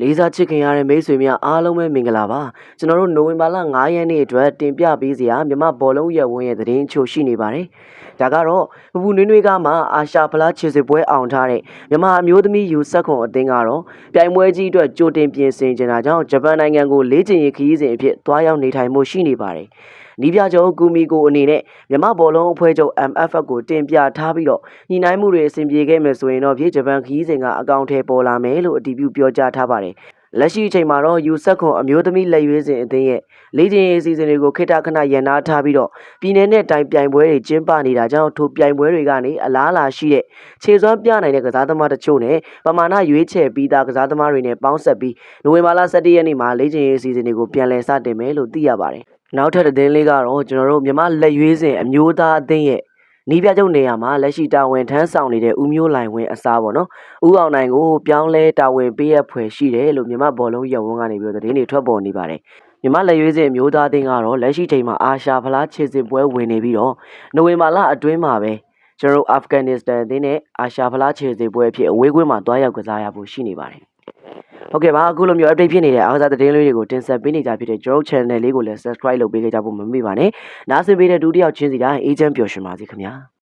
လေးစားချစ်ခင်ရတဲ့မိတ်ဆွေများအားလုံးပဲမင်္ဂလာပါကျွန်တော်တို့နိုဝင်ဘာလ9ရက်နေ့အတွက်တင်ပြပေးစရာမြမဘောလုံးရက်ဝန်းရဲ့သတင်းချို့ရှိနေပါတယ် ဒါကတော့ပပူနွေးနွေးကမှအာရှဖလားခြေစစ်ပွဲအောင်ထားတဲ့မြမအမျိုးသမီးယူဆက်ခွန်အသင်းကတော့ပြိုင်ပွဲကြီးအတွက်ကြိုတင်ပြင်ဆင်ကြတာကြောင့်ဂျပန်နိုင်ငံကိုလေ့ကျင့်ရေးခရီးစဉ်အဖြစ်သွားရောက်နေထိုင်မှုရှိနေပါတယ်နီးပြချုပ်ကူမီကိုအနေနဲ့မြမဘောလုံးအဖွဲ့ချုပ် MFF ကိုတင်ပြထားပြီးတော့ညီနိုင်မှုတွေအဆင်ပြေခဲ့မယ်ဆိုရင်တော့ပြည်ဂျပန်ခရီးစဉ်ကအကောင့်ထဲပေါ်လာမယ်လို့အတည်ပြုပြောကြားထားပါတယ်။ လက်ရှိအချိန်မှာတော့ယူဆက်ခွန်အမျိုးသမီးလက်ရွေးစင်အသင်းရဲ့လေ့ကျင့်ရေးအစီအစဉ်တွေကိုခေတ္တခဏရန်နာထားပြီးတော့ပြည်내နဲ့တိုင်းပြိုင်ပွဲတွေကျင်းပနေတာကြောင့်ထိုပြိုင်ပွဲတွေကနေအလားအလာရှိတဲ့ခြေစွမ်းပြနိုင်တဲ့ကစားသမားတချို့နဲ့ပမာဏရွေးချယ်ပြီးသားကစားသမားတွေနဲ့ပေါင်းဆက်ပြီးနိုဝင်ဘာလ17ရက်နေ့မှာလေ့ကျင့်ရေးအစီအစဉ်တွေကိုပြန်လည်စတင်မယ်လို့သိရပါတယ်။နောက်ထပ်သတင်းလေးကတော့ကျွန်တော်တို့မြမလက်ရွေးစင်အမျိုးသားအသင်းရဲ့ နီးပြချုပ်နေရာမှာလက်ရှိတာဝန်ထမ်းဆောင်နေတဲ့ဦးမျိုးလိုင်ဝင်းအစားပေါ့နော်။ဦးအောင်နိုင်ကိုပြောင်းလဲတာဝန်ပေးရဖွယ်ရှိတယ်လို့မြမဘောလုံးရုံဝန်းကနေပြီးတော့သတင်းတွေထွက်ပေါ်နေပါတယ်။မြမလက်ရွေးစင်အမျိုးသားအသင်းကတော့လက်ရှိချိန်မှာအာရှဖလားခြေစစ်ပွဲဝင်နေပြီးတော့နိုဝင်ဘာလအတွင်းမှာပဲကျွန်တော်တို့အာဖဂန်နစ္စတန်အသင်းနဲ့အာရှဖလားခြေစစ်ပွဲအဖြစ်အဝေးကွင်းမှာတွားရောက်ကစားရဖို့ရှိနေပါတယ်။ ဟုတ်ကဲ့ပါအခုလိုမျိုး update ဖြစ်နေတဲ့အားကစားသတင်းလေးတွေကိုတင်ဆက်ပေးနေကြဖြစ်တဲ့ကျွန်တော်တို့ channel လေးကိုလည်း subscribe လုပ်ပေးကြဖို့မမေ့ပါနဲ့။နားဆင်ပေးတဲ့ဒုတိယချင်းစီတိုင်း agent ပျော်ရွှင်ပါစေခင်ဗျာ။